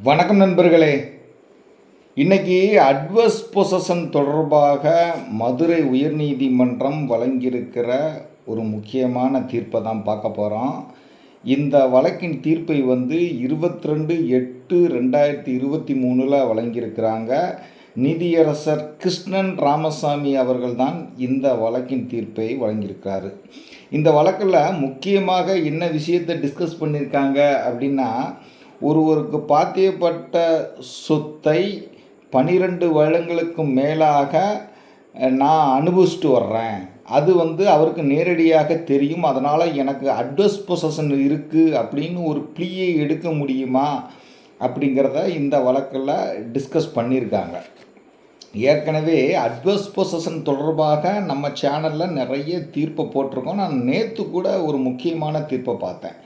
வணக்கம் நண்பர்களே. இன்னைக்கு அட்வர்ஸ் பொசஷன் தொடர்பாக மதுரை உயர்நீதிமன்றம் வழங்கியிருக்கிற ஒரு முக்கியமான தீர்ப்பை தான் பார்க்க போகிறோம் இந்த வழக்கின் தீர்ப்பை வந்து இருபத்தி ரெண்டு எட்டு ரெண்டாயிரத்தி இருபத்தி மூணில் வழங்கியிருக்கிறாங்க. நீதியரசர் கிருஷ்ணன் ராமசாமி அவர்கள் தான் இந்த வழக்கின் தீர்ப்பை வழங்கியிருக்கிறாரு. இந்த வழக்கில் முக்கியமாக என்ன விஷயத்தை டிஸ்கஸ் பண்ணியிருக்காங்க அப்படின்னா ஒருவருக்கு பாத்தியப்பட்ட சொத்தை பனிரெண்டு வருடங்களுக்கு மேலாக நான் அனுபவிச்சுட்டு வர்றேன். அது வந்து அவருக்கு நேரடியாக தெரியும். அதனால் எனக்கு அட்வஸ் பொசஷன் இருக்குது அப்படின்னு ஒரு ப்ளீயை எடுக்க முடியுமா அப்படிங்கிறத இந்த வழக்கில் டிஸ்கஸ் பண்ணியிருக்காங்க. ஏற்கனவே அட்வஸ் பொசஷன் தொடர்பாக நம்ம சேனலில் நிறைய தீர்ப்பை போட்டிருக்கோம். நான் நேற்று கூட ஒரு முக்கியமான தீர்ப்பை பார்த்தேன்.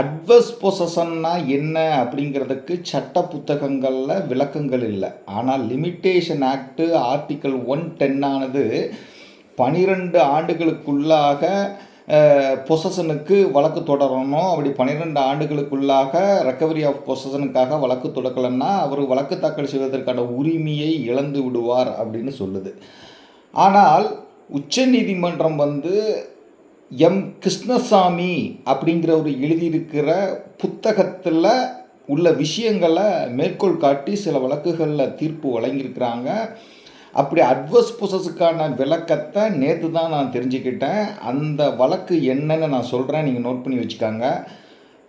அட்வர்ஸ் பொசஷன்னா என்ன அப்படிங்கிறதுக்கு சட்ட புத்தகங்களில் விளக்கங்கள் இல்லை. ஆனால் லிமிட்டேஷன் ஆக்டு ஆர்டிக்கல் ஒன் டென்னானது பனிரெண்டு ஆண்டுகளுக்குள்ளாக பொசஷனுக்கு வழக்கு தொடரணும். அப்படி பன்னிரெண்டு ஆண்டுகளுக்குள்ளாக ரெக்கவரி ஆஃப் பொசஷனுக்காக வழக்கு தொடக்கலன்னா அவர் வழக்கு தாக்கல் செய்வதற்கான உரிமையை இழந்து விடுவார் அப்படின்னு சொல்லுது. ஆனால் உச்சநீதிமன்றம் வந்து எம். கிருஷ்ணசாமி அப்படிங்கிறவர் எழுதியிருக்கிற புத்தகத்தில் உள்ள விஷயங்களை மேற்கோள் காட்டி சில வழக்குகளில் தீர்ப்பு வழங்கியிருக்கிறாங்க. அப்படி அட்வர்ஸ் ப்ரொசஸுக்கான விளக்கத்தை நேற்று தான் நான் தெரிஞ்சுக்கிட்டேன். அந்த வழக்கு என்னன்னு நான் சொல்கிறேன் நீங்கள் நோட் பண்ணி வச்சுக்காங்க.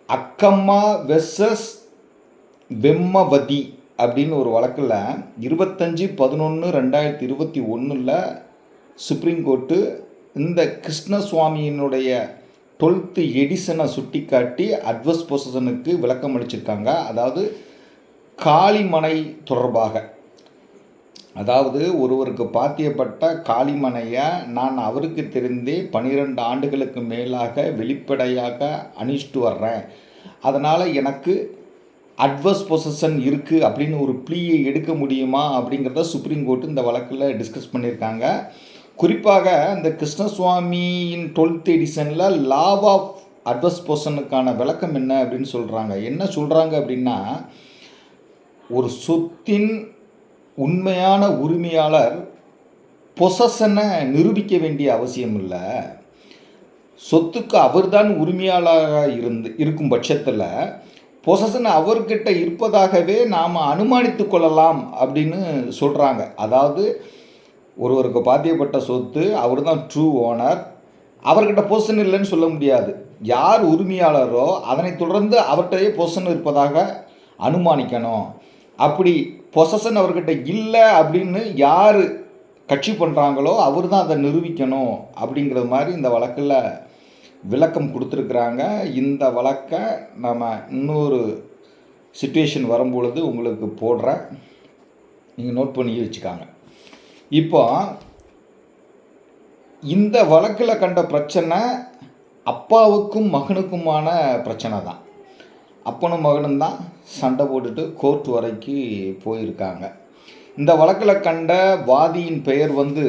அக்கம்மா வெர்சஸ் வெம்மவதி அப்படின்னு ஒரு வழக்கில் இருபத்தஞ்சி பதினொன்று ரெண்டாயிரத்தி இருபத்தி ஒன்றில் சுப்ரீம் கோர்ட்டு இந்த கிருஷ்ணசுவாமியினுடைய டுவெல்த்து எடிசனை சுட்டி காட்டி அட்வர்ஸ் பொசிஷனுக்கு விளக்கம் அளிச்சிருக்காங்க. அதாவது காளிமனை தொடர்பாக. அதாவது ஒருவருக்கு பாத்தியப்பட்ட காளிமனையை நான் அவருக்கு தெரிந்தே பன்னிரெண்டு ஆண்டுகளுக்கு மேலாக வெளிப்படையாக அணிச்சிட்டு வர்றேன். அதனால் எனக்கு அட்வர்ஸ் பொசிஷன் இருக்குது அப்படின்னு ஒரு ப்ளீயை எடுக்க முடியுமா அப்படிங்கிறத சுப்ரீம் கோர்ட்டு இந்த வழக்கில் டிஸ்கஸ் பண்ணியிருக்காங்க. குறிப்பாக இந்த கிருஷ்ணசுவாமியின் டுவெல்த் எடிஷனில் லாவ் ஆஃப் அட்வர்ஸ் பர்சனுக்கான விளக்கம் என்ன அப்படின்னு சொல்கிறாங்க என்ன சொல்கிறாங்க அப்படின்னா ஒரு சொத்தின் உண்மையான உரிமையாளர் பொசஷனை நிரூபிக்க வேண்டிய அவசியம் இல்லை. சொத்துக்கு அவர்தான் உரிமையாளராக இருந்து இருக்கும் பட்சத்தில் பொசஷன் அவர்கிட்ட இருப்பதாகவே நாம் அனுமானித்து கொள்ளலாம் அப்படின்னு சொல்கிறாங்க அதாவது ஒருவருக்கு பாத்தியப்பட்ட சொத்து அவர் தான் ட்ரூ ஓனர் அவர்கிட்ட பொசன் இல்லைன்னு சொல்ல முடியாது. யார் உரிமையாளரோ அதனை தொடர்ந்து அவர்கிட்டயே பொசன் இருப்பதாக அனுமானிக்கணும். அப்படி பொசஷன் அவர்கிட்ட இல்லை அப்படின்னு யார் கட்சி பண்ணுறாங்களோ அவர் தான் அதை நிரூபிக்கணும் அப்படிங்கிறது மாதிரி இந்த வழக்கில் விளக்கம் கொடுத்துருக்குறாங்க. இந்த வழக்கை நம்ம இன்னொரு சுச்சுவேஷன் வரும்பொழுது உங்களுக்கு போடுறேன். நீங்கள் நோட் பண்ணி வச்சுக்காங்க. இப்போ இந்த வழக்கில் கண்ட பிரச்சனை அப்பாவுக்கும் மகனுக்குமான பிரச்சனை தான். அப்பனும் மகனும் தான் சண்டை போட்டுட்டு கோர்ட் வரைக்கும் போயிருக்காங்க. இந்த வழக்கில் கண்ட வாதியின் பெயர் வந்து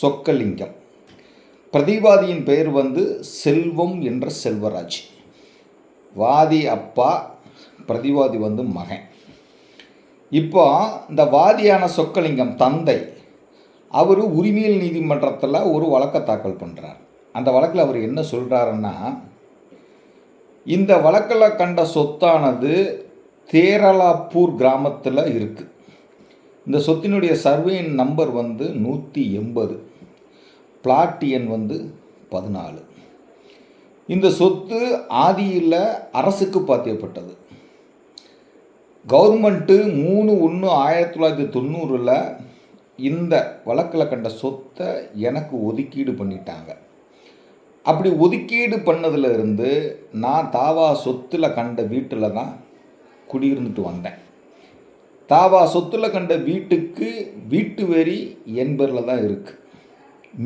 சொக்கலிங்கம். பிரதிவாதியின் பெயர் வந்து செல்வம் என்ற செல்வராஜ். வாதி அப்பா பிரதிவாதி வந்து மகன். இப்போ இந்த வாதியான சொக்கலிங்கம் தந்தை அவர் உரிமையல் நீதிமன்றத்தில் ஒரு வழக்கை தாக்கல் பண்ணுறார் அந்த வழக்கில் அவர் என்ன சொல்கிறாருன்னா இந்த வழக்கில் கண்ட சொத்தானது தேரலாப்பூர் கிராமத்தில் இருக்குது இந்த சொத்தினுடைய சர்வே நம்பர் வந்து நூற்றி எண்பது பிளாட் எண் வந்து பதினாலு. இந்த சொத்து ஆதியில் அரசுக்கு பாத்தியப்பட்டது. கவர்மெண்ட்டு மூணு ஒன்று ஆயிரத்தி தொள்ளாயிரத்தி தொண்ணூறில் இந்த வழக்கில் கண்ட சொத்தை எனக்கு ஒதுக்கீடு பண்ணிட்டாங்க. அப்படி ஒதுக்கீடு பண்ணதுல இருந்து நான் தாவா சொத்தில் கண்ட வீட்டில் தான் குடியிருந்துட்டு வந்தேன். தாவா சொத்தில் கண்ட வீட்டுக்கு வீட்டு வரி என் பேரில் தான் இருக்குது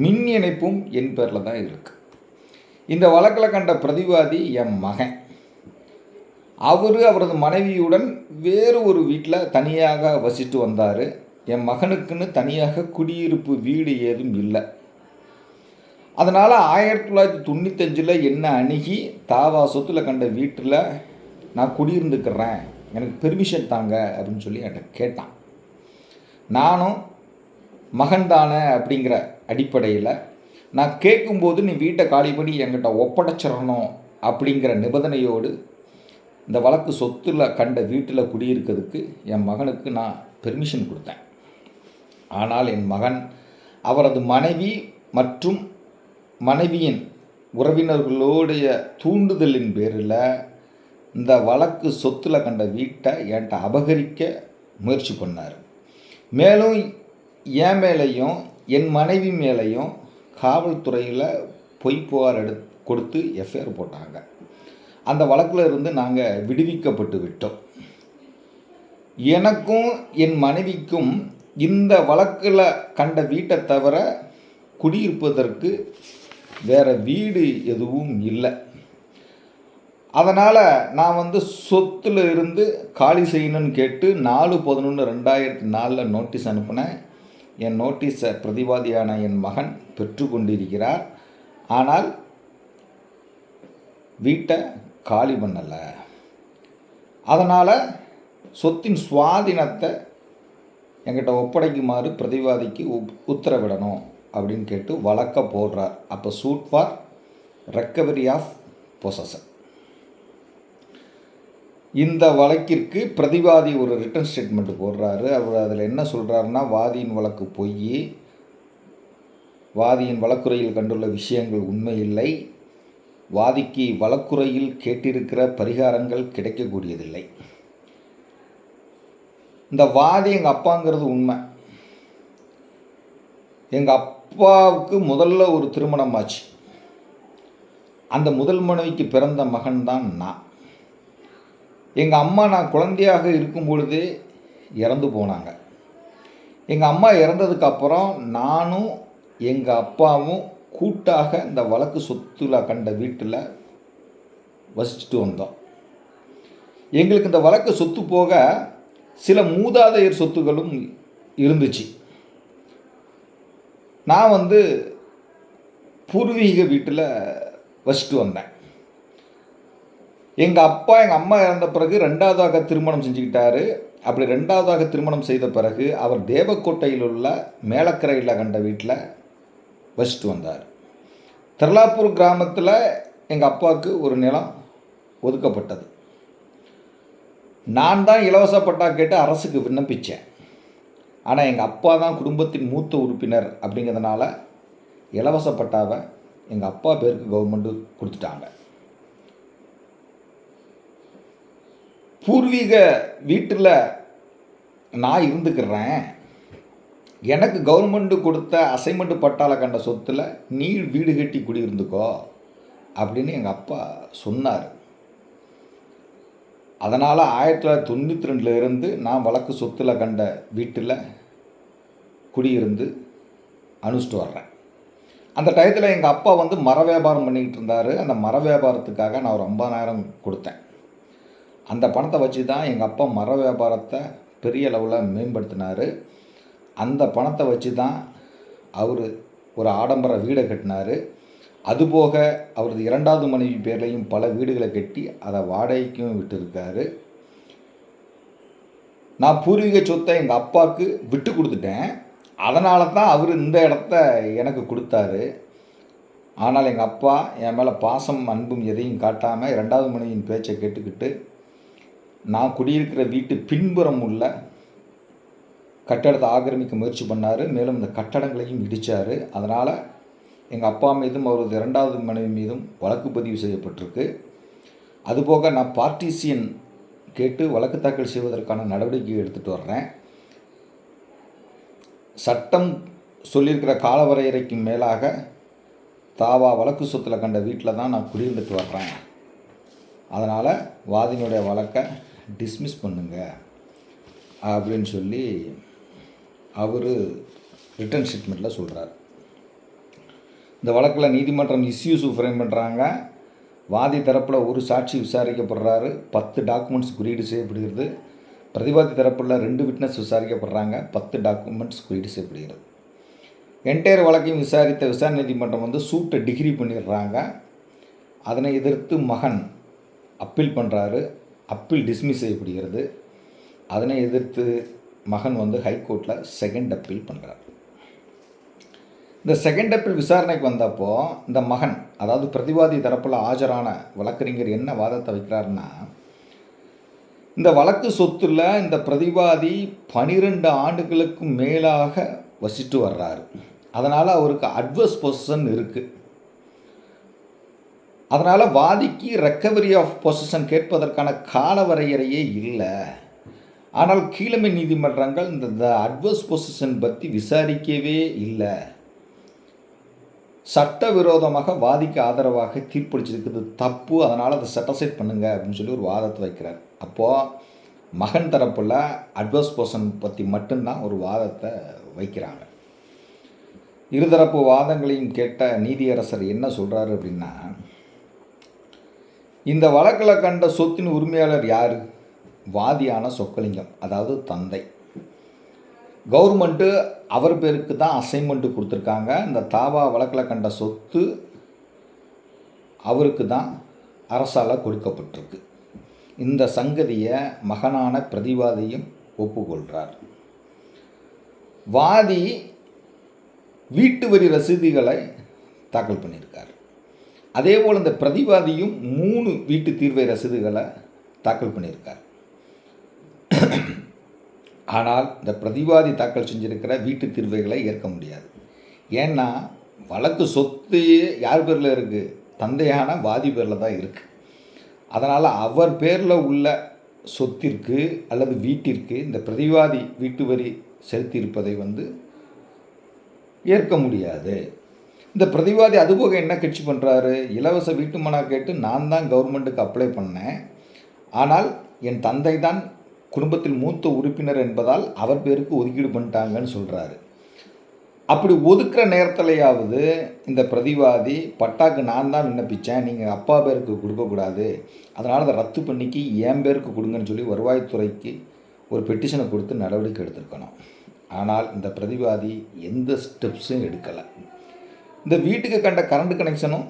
மின் இணைப்பும் என் பேரில் தான் இருக்குது இந்த வழக்கில் கண்ட பிரதிவாதி என் மகன். அவர் அவரது மனைவியுடன் வேறு ஒரு வீட்டில் தனியாக வசித்து வந்தார். என் மகனுக்குன்னு தனியாக குடியிருப்பு வீடு ஏதும் இல்லை. அதனால் ஆயிரத்தி தொள்ளாயிரத்தி தொண்ணூத்தஞ்சில் என்ன அணுகி தாவா சொத்தில் கண்ட வீட்டில் நான் குடியிருந்துக்கிறேன் எனக்கு பெர்மிஷன் தாங்க அப்படின்னு சொல்லி என்கிட்ட கேட்டான். நானும் மகன்தானே அப்படிங்கிற அடிப்படையில் நான் கேட்கும்போது நீ வீட்டை காலி பண்ணி என்கிட்ட ஒப்படைச்சிடணும் அப்படிங்கிற நிபந்தனையோடு இந்த வழக்கு சொத்துல கண்ட வீட்டில் குடியிருக்கிறதுக்கு என் மகனுக்கு நான் பெர்மிஷன் கொடுத்தேன். ஆனால் என் மகன் அவரது மனைவி மற்றும் மனைவியின் உறவினர்களுடைய தூண்டுதலின் பேரில் இந்த வழக்கு சொத்தில் கண்ட வீட்டை என்கிட்ட அபகரிக்க முயற்சி பண்ணார். மேலும் என் மேலேயும் என் மனைவி மேலேயும் காவல்துறையில் பொய் புகார் எடு கொடுத்து எஃப்ஐஆர் போட்டாங்க. அந்த வழக்கில் இருந்து நாங்கள் விடுவிக்கப்பட்டு விட்டோம். எனக்கும் என் மனைவிக்கும் இந்த வழக்கில் கண்ட வீட்டை தவிர குடியிருப்பதற்கு வேறு வீடு எதுவும் இல்லை. அதனால் நான் வந்து சொத்தில் இருந்து காலி செய்யணும்னு கேட்டு நாலு பதினொன்று ரெண்டாயிரத்தி நாலில் நோட்டீஸ் அனுப்பினேன். என் நோட்டீஸை பிரதிவாதியான என் மகன் பெற்றுக்கொண்டிருக்கிறார் ஆனால் வீட்டை காலி பண்ணலை. அதனால் சொத்தின் சுவாதீனத்தை என்கிட்ட ஒப்படைக்குமாறு பிரதிவாதிக்கு உப் உத்தரவிடணும் அப்படின்னு கேட்டு வழக்க போடுறார். அப்போ suit for recovery of possession இந்த வழக்கிற்கு பிரதிவாதி ஒரு ரிட்டன் ஸ்டேட்மெண்ட் போடுறாரு. அவர் அதில் என்ன சொல்கிறாருன்னா வாதியின் வழக்கு பொய். வாதியின் வழக்குறையில் கண்டுள்ள விஷயங்கள் உண்மையில்லை. வாதிக்கு வழக்குறையில் கேட்டிருக்கிற பரிகாரங்கள் கிடைக்கக்கூடியதில்லை. இந்த வாதி எங்கள் அப்பாங்கிறது உண்மை. எங்கள் அப்பாவுக்கு முதல்ல ஒரு திருமணம் ஆச்சு. அந்த முதல் மனைவிக்கு பிறந்த மகன் தான் நான். எங்கள் அம்மா நான் குழந்தையாக இருக்கும் பொழுதே இறந்து போனாங்க. எங்கள் அம்மா இறந்ததுக்கு அப்புறம் நானும் எங்கள் அப்பாவும் கூட்டாக இந்த வழக்கு சொத்துல கண்ட வீட்டில் வசிச்சுட்டு வந்தோம். எங்களுக்கு இந்த வழக்கு சொத்து போக சில மூதாதையர் சொத்துகளும் இருந்துச்சு. நான் வந்து பூர்வீக வீட்டில் வசிட்டு வந்தேன். எங்கள் அப்பா எங்கள் அம்மா இறந்த பிறகு ரெண்டாவதாக திருமணம் செஞ்சுக்கிட்டாரு. அப்படி ரெண்டாவதாக திருமணம் செய்த பிறகு அவர் தேவக்கோட்டையில் உள்ள மேலக்கரையில் கண்ட வீட்டில் வசித்து வந்தார். திருலாப்பூர் கிராமத்தில் எங்கள் அப்பாவுக்கு ஒரு நிலம் ஒதுக்கப்பட்டது. நான் தான் இலவச பட்டா கேட்டு அரசுக்கு விண்ணப்பித்தேன் ஆனால் எங்கள் அப்பா தான் குடும்பத்தின் மூத்த உறுப்பினர் அப்படிங்கிறதுனால இலவச பட்டாவை எங்கள் அப்பா பேருக்கு கவர்மெண்ட்டு கொடுத்துட்டாங்க. பூர்வீக வீட்டில் நான் இருந்துக்கிறேன். எனக்கு கவர்மெண்ட்டு கொடுத்த அசைன்மெண்ட் பட்டால கண்ட சொத்தில் நீ வீடு கட்டி குடியிருந்துக்கோ அப்படின்னு எங்கள் அப்பா சொன்னார். அதனால் ஆயிரத்தி தொள்ளாயிரத்தி தொண்ணூற்றி ரெண்டுலேருந்து நான் வழக்கு சொத்தில் கண்ட வீட்டில் குடியிருந்து அனுஷ்டிட்டு வர்றேன். அந்த டயத்தில் எங்கள் அப்பா வந்து மர வியாபாரம் பண்ணிக்கிட்டு இருந்தார். அந்த மர வியாபாரத்துக்காக நான் ஒரு ஐம்பதாயிரம் கொடுத்தேன். அந்த பணத்தை வச்சு தான் எங்கள் அப்பா மர வியாபாரத்தை பெரிய அளவில் மேம்படுத்தினார். அந்த பணத்தை வச்சு தான் அவர் ஒரு ஆடம்பர வீடை கட்டினார். அதுபோக அவரது இரண்டாவது மனைவி பேர்லையும் பல வீடுகளை கட்டி அதை வாடகைக்கும் விட்டுருக்காரு. நான் பூர்வீக சொத்தை எங்கள் அப்பாவுக்கு விட்டு கொடுத்துட்டேன். அதனால தான் அவர் இந்த இடத்த எனக்கு கொடுத்தாரு. ஆனால் எங்கள் அப்பா என் மேலே பாசம் அன்பும் எதையும் காட்டாமல் இரண்டாவது மனைவியின் பேச்சை கேட்டுக்கிட்டு நான் குடியிருக்கிற வீட்டு பின்புறம் உள்ள கட்டடத்தை ஆக்கிரமிக்க முயற்சி பண்ணார். மேலும் இந்த கட்டடங்களையும் இடித்தார் அதனால் எங்கள் அப்பா மீதும் அவரது இரண்டாவது மனைவி மீதும் வழக்கு பதிவு செய்யப்பட்டிருக்கு. அதுபோக நான் பார்ட்டிசியன் கேட்டு வழக்கு தாக்கல் செய்வதற்கான நடவடிக்கை எடுத்துகிட்டு வர்றேன். சட்டம் சொல்லியிருக்கிற காலவரையறைக்கு மேலாக தாவா வழக்கு சொத்தில் கண்ட வீட்டில் தான் நான் குடியிருந்துட்டு வர்றேன். அதனால் வாதினுடைய வழக்கை டிஸ்மிஸ் பண்ணுங்க அப்படின்னு சொல்லி அவர் ரிட்டன் ஸ்டேட்மெண்ட்டில் சொல்கிறார் இந்த வழக்கில் நீதிமன்றம் இஸ்யூஸ் ஃப்ரேம் பண்ணுறாங்க வாதி தரப்பில் ஒரு சாட்சி விசாரிக்கப்படுறாரு. பத்து டாக்குமெண்ட்ஸ் குறியீடு செய்யப்படுகிறது. பிரதிவாதி தரப்பில் ரெண்டு விட்னஸ் விசாரிக்கப்படுறாங்க. பத்து டாக்குமெண்ட்ஸ் குறியீடு செய்யப்படுகிறது. என்டையர் வழக்கையும் விசாரித்த விசாரணை நீதிமன்றம் வந்து சூட்டை டிகிரி பண்ணிடுறாங்க. அதனை எதிர்த்து மகன் அப்பீல் பண்ணுறாரு அப்பீல் டிஸ்மிஸ் செய்யப்படுகிறது. அதனை எதிர்த்து மகன் வந்து ஹைகோர்ட்டில் செகண்ட் அப்பீல் பண்ணுறாரு இந்த செகண்ட் அப்பீல் விசாரணைக்கு வந்தப்போ இந்த மகன் அதாவது பிரதிவாதி தரப்பில் ஆஜரான வழக்கறிஞர் என்ன வாதத்தை வைக்கிறாருன்னா இந்த வழக்கு சொத்துல இந்த பிரதிவாதி பனிரெண்டு ஆண்டுகளுக்கு மேலாக வசித்து வர்றாரு. அதனால் அவருக்கு அட்வர்ஸ் பொசிஷன் இருக்குது அதனால் வாதிக்கு ரெக்கவரி ஆஃப் பொசிஷன் கேட்பதற்கான கால வரையறையே இல்லை. ஆனால் கீழமை நீதிமன்றங்கள் இந்த அட்வர்ஸ் பொசிஷன் பற்றி விசாரிக்கவே இல்லை. சட்டவிரோதமாக வாதிக்கு ஆதரவாக தீர்ப்பளிச்சிருக்குது தப்பு அதனால் அதை செட்டசைட் பண்ணுங்க அப்படின்னு சொல்லி ஒரு வாதத்தை வைக்கிறார். அப்போது மகன் தரப்பில் அட்வர்ஸ் பர்சன் பற்றி மட்டும்தான் ஒரு வாதத்தை வைக்கிறாங்க. இருதரப்பு வாதங்களையும் கேட்ட நீதியரசர் என்ன சொல்கிறாரு அப்படின்னா இந்த வழக்கில் கண்ட சொத்தின் உரிமையாளர் யார்? வாதியான சொக்கலிங்கம் அதாவது தந்தை. கவர்மெண்ட்டு அவர் பேருக்கு தான் அசைன்மெண்ட்டு கொடுத்துருக்காங்க. இந்த தாவா வழக்கில் கண்ட சொத்து அவருக்கு தான் அரசால் கொடுக்கப்பட்டிருக்கு. இந்த சங்கதியை மகனான பிரதிவாதியும் ஒப்புக்கொள்கிறார் வாதி வீட்டு வரி ரசீதுகளை தாக்கல் பண்ணியிருக்கார். அதே போல் இந்த பிரதிவாதியும் மூணு வீட்டு தீர்வை ரசீதுகளை தாக்கல் பண்ணியிருக்கார். ஆனால் இந்த பிரதிவாதி தாக்கல் செஞ்சிருக்கிற வீட்டு தீர்வைகளை ஏற்க முடியாது. ஏன்னா வழக்கு சொத்து யார் பேரில் இருக்குது தந்தையான வாதி பேரில் தான் இருக்குது அதனால் அவர் பேரில் உள்ள சொத்திற்கு அல்லது வீட்டிற்கு இந்த பிரதிவாதி வீட்டு வரி செலுத்தியிருப்பதை வந்து ஏற்க முடியாது. இந்த பிரதிவாதி அதுபோக என்ன கட்சி பண்ணுறாரு இலவச வீட்டு மனா கேட்டு நான் தான் கவர்மெண்ட்டுக்கு அப்ளை பண்ணேன். ஆனால் என் தந்தை தான் குடும்பத்தில் மூத்த உறுப்பினர் என்பதால் அவர் பேருக்கு ஒதுக்கீடு பண்ணிட்டாங்கன்னு சொல்கிறாரு அப்படி ஒதுக்குற நேரத்திலையாவது இந்த பிரதிவாதி பட்டாக்கு நான் தான் விண்ணப்பித்தேன் நீங்கள் அப்பா பேருக்கு கொடுக்கக்கூடாது அதனால் அதை ரத்து பண்ணிக்கு என் பேருக்கு கொடுங்கன்னு சொல்லி வருவாய்த்துறைக்கு ஒரு பெட்டிஷனை கொடுத்து நடவடிக்கை எடுத்திருக்கணும். ஆனால் இந்த பிரதிவாதி எந்த ஸ்டெப்ஸும் எடுக்கலை. இந்த வீட்டுக்கு கண்ட கரண்ட் கனெக்ஷனும்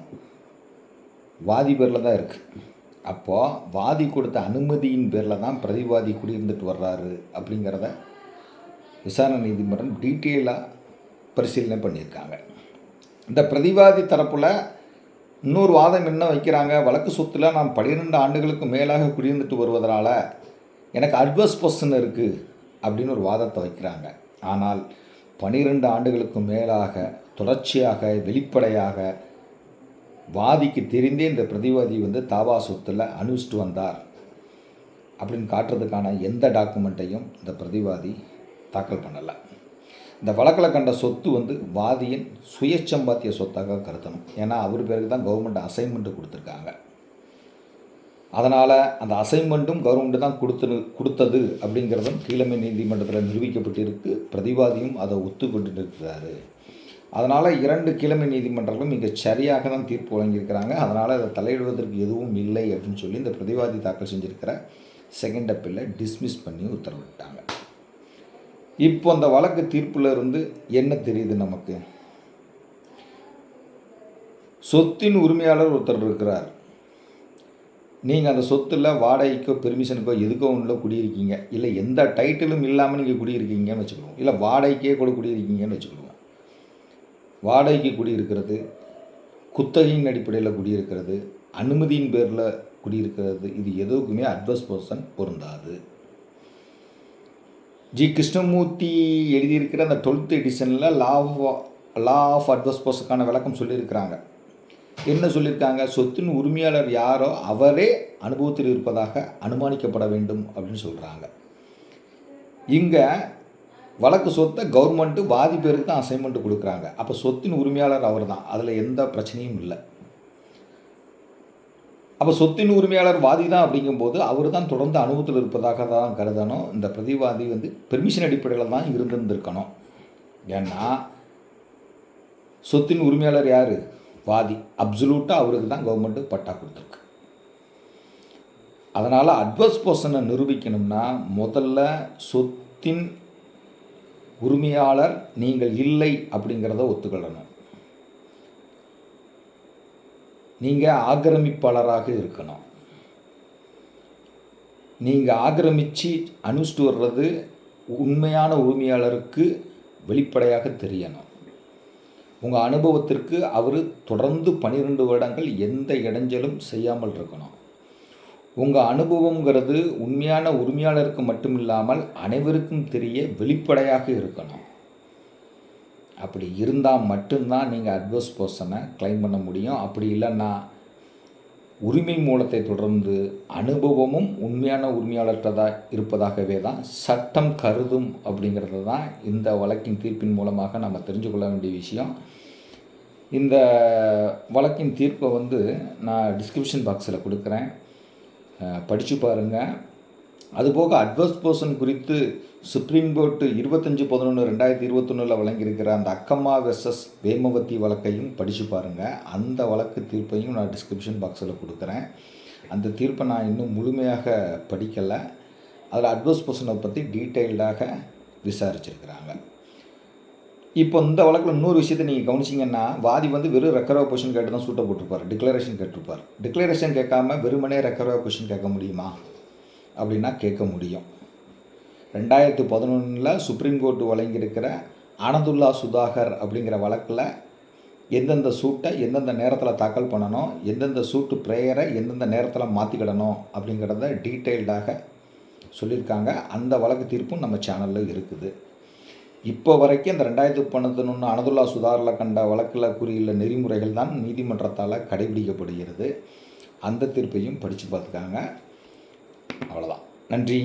வாதி பேரில் தான் இருக்குது அப்போது வாதி கொடுத்த அனுமதியின் பேரில் தான் பிரதிவாதி குடியிருந்துட்டு வர்றாரு அப்படிங்கிறத விசாரணை நீதிமன்றம் டீட்டெயிலாக பரிசீலனை பண்ணியிருக்காங்க. இந்த பிரதிவாதி தரப்பில் இன்னொரு வாதம் என்ன வைக்கிறாங்க? வழக்கு சொத்தில் நான் பன்னிரெண்டு ஆண்டுகளுக்கு மேலாக குடியிருந்துட்டு வருவதனால் எனக்கு அட்வர்ஸ் பொசிஷன் இருக்குது அப்படின்னு ஒரு வாதத்தை வைக்கிறாங்க. ஆனால் பன்னிரெண்டு ஆண்டுகளுக்கு மேலாக தொடர்ச்சியாக வெளிப்படையாக வாதிக்கு தெரிந்தே இந்த பிரதிவாதி வந்து தாவா சொத்தில் அனுஷ்டிட்டு வந்தார். அப்படின்னு காட்டுறதுக்கான எந்த டாக்குமெண்ட்டையும் இந்த பிரதிவாதி தாக்கல் பண்ணலை. இந்த வழக்கில் கண்ட சொத்து வந்து வாதியின் சுயச்சம்பாத்திய சொத்தாக கருத்தணும் ஏன்னா அவர் பேருக்கு தான் கவர்மெண்ட் அசைன்மெண்ட்டு கொடுத்துருக்காங்க. அதனால் அந்த அசைன்மெண்ட்டும் கவர்மெண்ட்டு தான் கொடுத்து கொடுத்தது அப்படிங்கிறதும் கீழமை நீதிமன்றத்தில் நிரூபிக்கப்பட்டிருக்கு. பிரதிவாதியும் அதை ஒத்துக்கொண்டு இருக்கிறாரு அதனால் இரண்டு கிழமை நீதிமன்றங்களும் மிக சரியாக தான் தீர்ப்பு வழங்கியிருக்கிறாங்க. அதனால் அதை தலையிடுவதற்கு எதுவும் இல்லை அப்படின்னு சொல்லி இந்த பிரதிவாதி தாக்கல் செஞ்சுருக்கிற செகண்ட் அப்பீலில் டிஸ்மிஸ் பண்ணி உத்தரவிட்டாங்க. இப்போ அந்த வழக்கு தீர்ப்பில் இருந்து என்ன தெரியுது நமக்கு? சொத்தின் உரிமையாளர் ஒருத்தர் இருக்கிறார். நீங்கள் அந்த சொத்தில் வாடகைக்கோ பெர்மிஷனுக்கோ எதுக்கோ ஒன்றில் குடியிருக்கீங்க. இல்லை எந்த டைட்டிலும் இல்லாமல் நீங்கள் குடியிருக்கீங்கன்னு வச்சுக்கோங்க இல்லை வாடகைக்கே கூட குடியிருக்கீங்கன்னு வச்சுக்கணும். வாடகைக்கு குடியிருக்கிறது குத்தகையின் அடிப்படையில் குடியிருக்கிறது அனுமதியின் பேரில் குடியிருக்கிறது இது எதுக்குமே அட்வஸ் பர்சன் பொருந்தாது. ஜி. கிருஷ்ணமூர்த்தி எழுதியிருக்கிற அந்த twelfth எடிஷனில் law of law of adverse பர்சனுக்கான விளக்கம் சொல்லியிருக்கிறாங்க. என்ன சொல்லியிருக்காங்க? சொத்தின் உரிமையாளர் யாரோ அவரே அனுபவத்தில் இருப்பதாக அனுமானிக்கப்பட வேண்டும் அப்படின்னு சொல்கிறாங்க இங்கே வழக்கு சொத்தை கவர்மெண்ட்டு வாதி பேருக்கு தான் அசைன்மெண்ட்டு கொடுக்குறாங்க. அப்போ சொத்தின் உரிமையாளர் அவர் தான் அதில் எந்த பிரச்சனையும் இல்லை. அப்போ சொத்தின் உரிமையாளர் வாதி தான் அப்படிங்கும்போது அவர் தான் தொடர்ந்து அனுபவத்தில் இருப்பதாக தான் கருதணும். இந்த பிரதிவாதி வந்து பெர்மிஷன் அடிப்படையில் தான் இருந்திருந்திருக்கணும். ஏன்னா சொத்தின் உரிமையாளர் யார்? வாதி. அப்சலூட்டாக அவருக்கு தான் கவர்மெண்ட்டு பட்டா கொடுத்துருக்கு. அதனால் அட்வர்ஸ் பர்சனை நிரூபிக்கணும்னா முதல்ல சொத்தின் உரிமையாளர் நீங்கள் இல்லை அப்படிங்கிறத ஒத்துக்கொள்ளணும். நீங்கள் ஆக்கிரமிப்பாளராக இருக்கணும். நீங்கள் ஆக்கிரமித்து அனுப்பிச்சிட்டு வர்றது உண்மையான உரிமையாளருக்கு வெளிப்படையாக தெரியணும். உங்கள் அனுபவத்திற்கு அவர் தொடர்ந்து பன்னிரெண்டு வருடங்கள் எந்த இடைஞ்சலும் செய்யாமல் இருக்கணும். உங்கள் அனுபவங்கிறது உண்மையான உரிமையாளருக்கு மட்டும் இல்லாமல் அனைவருக்கும் தெரிய வெளிப்படையாக இருக்கணும். அப்படி இருந்தால் மட்டும்தான் நீங்கள் அட்வர்ஸ் பர்சனை க்ளைம் பண்ண முடியும். அப்படி இல்லைன்னா உரிமை மூலத்தை தொடர்ந்து அனுபவமும் உண்மையான உரிமையாளர்கிட்ட இருப்பதாகவே தான் சட்டம் கருதும் அப்படிங்கிறது தான் இந்த வழக்கின் தீர்ப்பின் மூலமாக நம்ம தெரிஞ்சு கொள்ள வேண்டிய விஷயம். இந்த வழக்கின் தீர்ப்பை வந்து நான் டிஸ்கிரிப்ஷன் பாக்ஸில் கொடுக்குறேன். படித்து பாருங்கள் அதுபோக அட்வர்ஸ் பர்சன் குறித்து சுப்ரீம் கோர்ட்டு இருபத்தஞ்சி பதினொன்று ரெண்டாயிரத்தி இருபத்தொன்னில் வழங்கியிருக்கிற அந்த அக்கம்மா வெர்சஸ் வேமவதி வழக்கையும் படித்து பாருங்கள் அந்த வழக்கு தீர்ப்பையும் நான் டிஸ்கிரிப்ஷன் பாக்ஸில் கொடுக்குறேன். அந்த தீர்ப்பை நான் இன்னும் முழுமையாக படிக்கலை. அதில் அட்வர்ஸ் பர்சனை பற்றி டீட்டெயில்டாக விசாரிச்சிருக்கிறாங்க. இப்போ இந்த வழக்கில் இன்னொரு விஷயத்தை நீங்கள் கவனிச்சிங்கன்னா வாதி வந்து வெறும் ரெக்கரவ கொஷின் கேட்டு தான் சூட்டை போட்டிருப்பார். டிக்ளரேஷன் கேட்டிருப்பார். டிக்ளரேஷன் கேட்காம வெறுமனே ரெக்கரவா கொஷின் கேட்க முடியுமா? அப்படின்னா கேட்க முடியும். ரெண்டாயிரத்து பதினொன்றில் சுப்ரீம் கோர்ட்டு வழங்கியிருக்கிற ஆனந்துல்லா சுதாகர் அப்படிங்கிற வழக்கில் எந்தெந்த சூட்டை எந்தெந்த நேரத்தில் தாக்கல் பண்ணணும் எந்தெந்த சூட்டு ப்ரேயரை எந்தெந்த நேரத்தில் மாற்றிக்கிடணும் அப்படிங்கிறத டீட்டெயில்டாக சொல்லியிருக்காங்க. அந்த வழக்கு தீர்ப்பும் நம்ம சேனலில் இருக்குது. இப்போ வரைக்கும் இந்த ரெண்டாயிரத்தி பன்னெண்டு அனதுல்லா சுதாரில் கண்ட வழக்கில் கூறியுள்ள நெறிமுறைகள் தான் நீதிமன்றத்தால் கடைபிடிக்கப்படுகிறது. அந்த தீர்ப்பையும் படித்து பார்த்துக்காங்க. அவ்வளோதான் நன்றி.